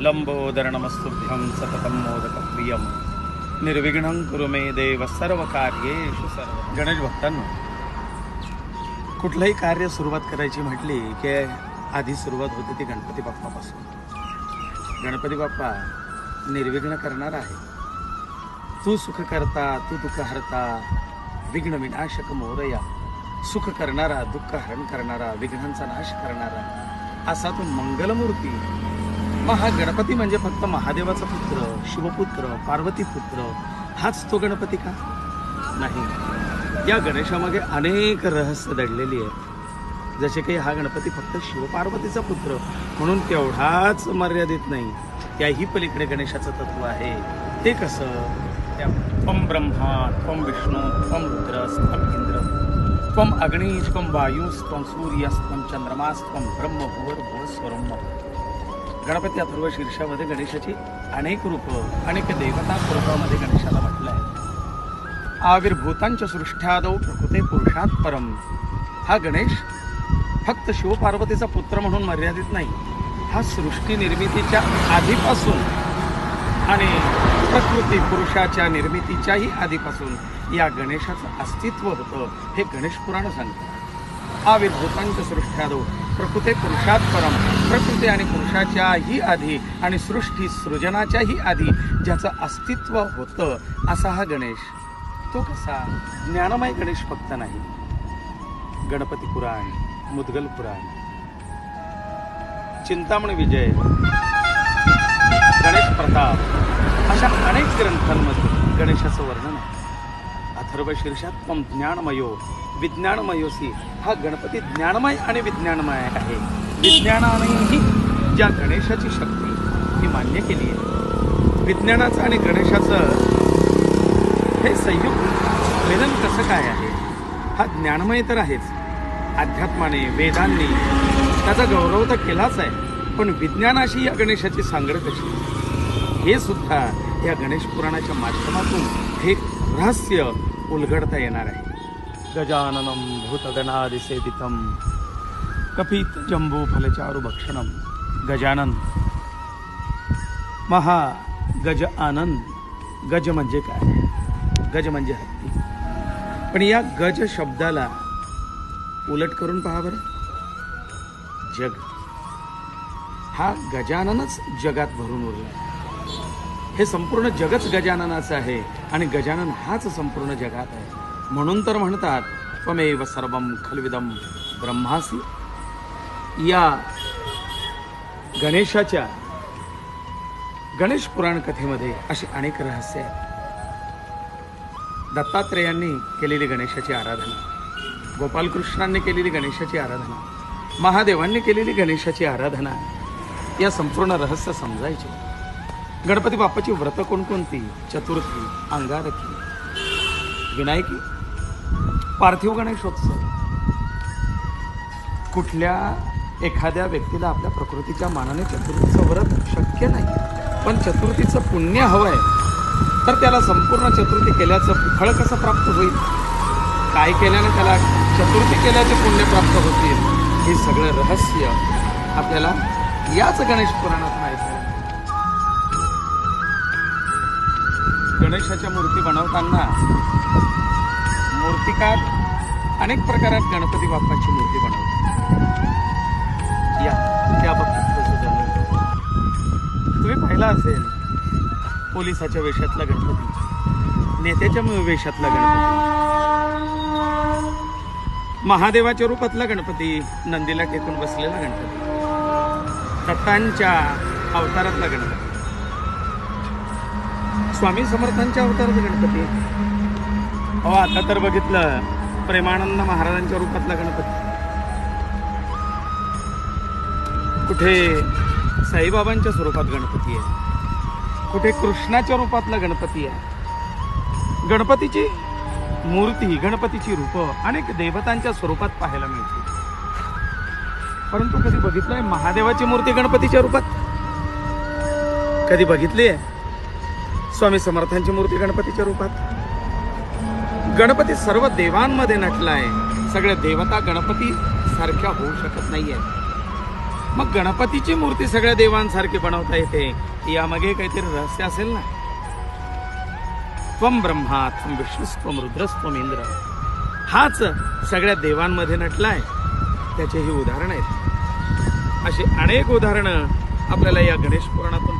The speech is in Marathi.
लंबोदरणमस्तुभ्यं सततं मोदकप्रियं। निर्विघ्नं कुरु मे देव सर्व कार्येषु सर्व। गणेश भक्तांनो कुठलंही कार्य सुरुवात करायची म्हटली की आधी सुरुवात होते ती गणपती बाप्पापासून. गणपती बाप्पा निर्विघ्न करणार आहे. तू सुख करता तू दुःख हरता विघ्न विनाशक मोरया. सुख करणारा दुःख हरण करणारा विघ्नांचा नाश करणारा असा तू मंगलमूर्ती मग हा गणपती म्हणजे फक्त महादेवाचा पुत्र शिवपुत्र पार्वती पुत्र हाच तो गणपती का? नाही. या गणेशामागे अनेक रहस्य दडलेली आहेत. जसे काही हा गणपती फक्त शिवपार्वतीचा पुत्र म्हणून तेवढाच मर्यादित नाही. त्याही पलीकडे गणेशाचं तत्व आहे. ते कसं? त्या त्वम ब्रह्मा त्वम विष्णू त्वम रुद्र त्वम इंद्र त्वम अग्नी त्वम वायू त्वम सूर्यस त्वम चंद्रमास त्वम ब्रह्म भुवर भुव गणपती अथर्व शीर्षामध्ये गणेशाची अनेक रूपं अनेक देवता स्वरूपामध्ये गणेशाला म्हटलं आहे आविर्भूतांच्या सृष्ट्यादौ प्रकृते पुरुषात परम. हा गणेश फक्त शिवपार्वतीचा पुत्र म्हणून मर्यादित नाही हा सृष्टी निर्मितीच्या आधीपासून आणि प्रकृती पुरुषाच्या निर्मितीच्याही आधीपासून या गणेशाचं अस्तित्व होतं हे गणेश पुराण सांगतं आविर्भूतांच्या सृष्ट्यादौ प्रकृते पुरुषात परम प्रकृती आणि पुरुषाच्याही आधी आणि सृष्टी सृजनाच्याही आधी ज्याचं अस्तित्व होतं असा हा गणेश. तो कसा? ज्ञानमय गणेश फक्त नाही. गणपती पुराण मुदगल पुराण. चिंतामणी विजय गणेश प्रताप अशा अनेक ग्रंथांमध्ये गणेशाचं वर्णन आहे. अथर्व शीर्षात ज्ञानमयो विज्ञानमयोसी हा गणपती ज्ञानमय आणि विज्ञानमय आहे. विज्ञानानेही ज्या गणेशाची शक्ती ही मान्य केली आहे. विज्ञानाचं आणि गणेशाचं हे संयुक्त मिलन कसं काय आहे? हा ज्ञानमय तर आहेच. अध्यात्माने वेदांनी त्याचा गौरव तर केलाच आहे. पण विज्ञानाशी या गणेशाची सांगड कशी? हे सुद्धा या गणेश पुराणाच्या माध्यमातून हे रहस्य उलगडता येणार आहे. गजाननम भूतगणादिसेवितम कपित जंबू भक्षणम गजानन। महा गज आनंद गज म्हणजे काय? गज म्हणजे हत्ती। पण या गज शब्दाला उलट करून पहा बरं। जग। हा गजाननच जगात भरून उरला। हे संपूर्ण जगच गजाननाचं आहे आणि गजानन हाच संपूर्ण जगात आहे। म्हणून तर म्हणतात त्वमेव सर्व खलविदम ब्रह्मासी. या गणेशाच्या गणेश पुराण कथेमध्ये अशी अनेक रहस्य आहेत. दत्तात्रेयांनी केलेली गणेशाची आराधना गोपालकृष्णांनी केलेली गणेशाची आराधना महादेवांनी केलेली गणेशाची आराधना या संपूर्ण रहस्य समजायचे. गणपती बाप्पाची व्रत कोणकोणती? चतुर्थी अंगारकी विनायकी पार्थिव गणेशोत्सव. कुठल्या एखाद्या व्यक्तीला आपल्या प्रकृतीच्या मानाने चतुर्थीचं व्रत शक्य नाही पण चतुर्थीचं पुण्य हवं आहे तर त्याला संपूर्ण चतुर्थी केल्याचं फळ कसं प्राप्त होईल? काय केल्याने त्याला चतुर्थी केल्याचे पुण्य प्राप्त होतील? हे सगळं रहस्य आपल्याला याच गणेश पुराणात माहीत आहे. गणेशाच्या मूर्ती बनवताना मूर्तिकार अनेक प्रकारात गणपती बाप्पाची मूर्ती बनवतात. या त्या बाबतीत तुम्ही पाहिला असेल पोलिसाच्या वेशातला गणपती. नेत्याच्या वेशातला गणपती. महादेवाच्या रूपातला गणपती नंदीला टेकून बसलेला गणपती. दत्तांच्या अवतारातला गणपती. स्वामी समर्थांच्या अवतारात गणपती. हो आता तर बघितलं. प्रेमानंद महाराजांच्या रूपातला गणपती. कुठे साईबाबांच्या स्वरूपात गणपती आहे? कुठे कृष्णाच्या रूपातला गणपती आहे? गणपतीची मूर्ती गणपतीची रूपं अनेक देवतांच्या स्वरूपात पाहायला मिळते परंतु कधी बघितलंय महादेवाची मूर्ती गणपतीच्या रूपात? कधी बघितली आहे स्वामी समर्थांची मूर्ती गणपतीच्या रूपात? गणपती सर्व देवांमध्ये नटला आहे सगळ्या देवता गणपती सारख्या होऊ शकत नाहीये. मग गणपतीची मूर्ती सगळ्या देवांसारखी बनवता येते. यामागे काहीतरी रहस्य असेल ना? त्वम ब्रह्मा त्वम विष्णुस्त्वम रुद्रस्त्वम इंद्र. हाच सगळ्या देवांमध्ये नटलाय. त्याचे ही उदाहरण आहेत. अशी अनेक उदाहरणं आपल्याला या गणेश पुराणातून